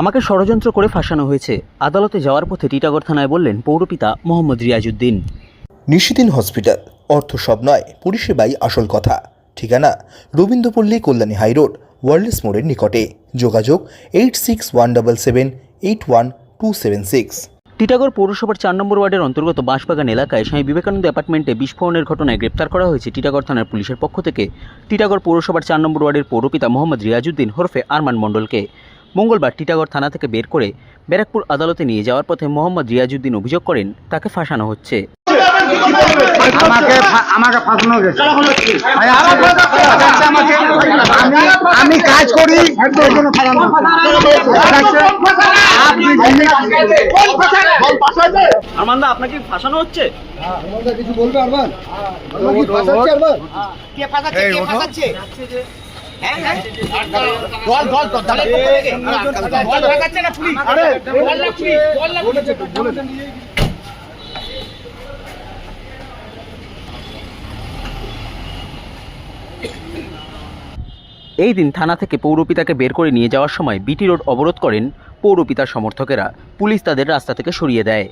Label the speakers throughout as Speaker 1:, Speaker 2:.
Speaker 1: আমাকে ষড়যন্ত্র করে ফাঁসানো হয়েছে। আদালতে যাওয়ার পথে টিটাগড় থানায় বললেন পৌরপিতা মোহাম্মদ রিয়াজুদ্দিন।
Speaker 2: নিশিদিন হসপিটাল অর্থ সব নয় পরিষেবাই আসল কথা। ঠিকানা রবীন্দ্রপল্লী কল্যাণী হাইরোড ওয়ার্ল্ডস মোড়ের নিকটে। যোগাযোগ eight six one double seven eight one two seven six.
Speaker 1: Titagarh পৌরসভার চার নম্বর ওয়ার্ডের অন্তর্গত বাঁশবাগান এলাকায় স্বামী বিবেকানন্দ অ্যাপার্টমেন্টে বিস্ফোরণের ঘটনায় গ্রেপ্তার করা হয়েছে টিটাগড় থানার পুলিশের পক্ষ থেকে। টিটাগড় পৌরসভার চার নম্বর ওয়ার্ডের পৌরপিতা মোহাম্মদ রিয়াজউদ্দিন হরফে আরমান মণ্ডলকে। মঙ্গলবার টিটাগড় থানা থেকে বের করে ব্যারাকপুর আদালতে নিয়ে যাওয়ার পথে মোহাম্মদ রিয়াজউদ্দিন অভিযোগ করেন তাকে ফাঁসানো হচ্ছে।
Speaker 3: আমাকে আমাকে ফাঁসানো গেছে ভাই, আমাকে ফাঁসাচ্ছে আমাকে। আমি- কাজ করি জন্য ফাঁসানো হচ্ছে। আপনি যিনি-
Speaker 1: আরমানদা আপনাকে ফাঁসানো হচ্ছে? এই দিন থানা থেকে পৌরপিতাকে বের করে নিয়ে যাওয়ার সময় বিটি রোড অবরোধ করেন পৌরপিতার সমর্থকেরা। পুলিশ তাদের রাস্তা থেকে সরিয়ে দেয়।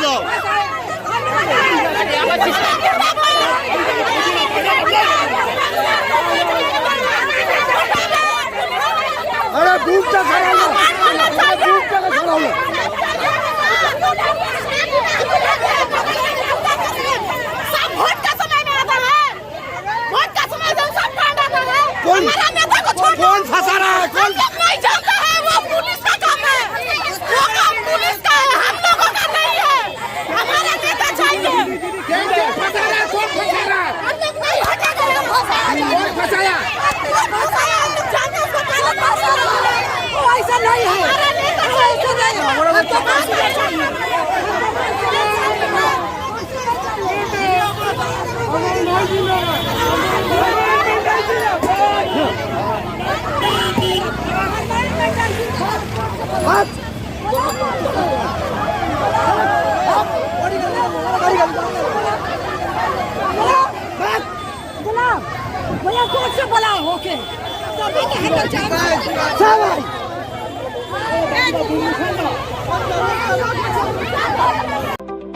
Speaker 3: আরে
Speaker 4: भैया कोर्ट से बोला ओके तभी के हम लोग जाएंगे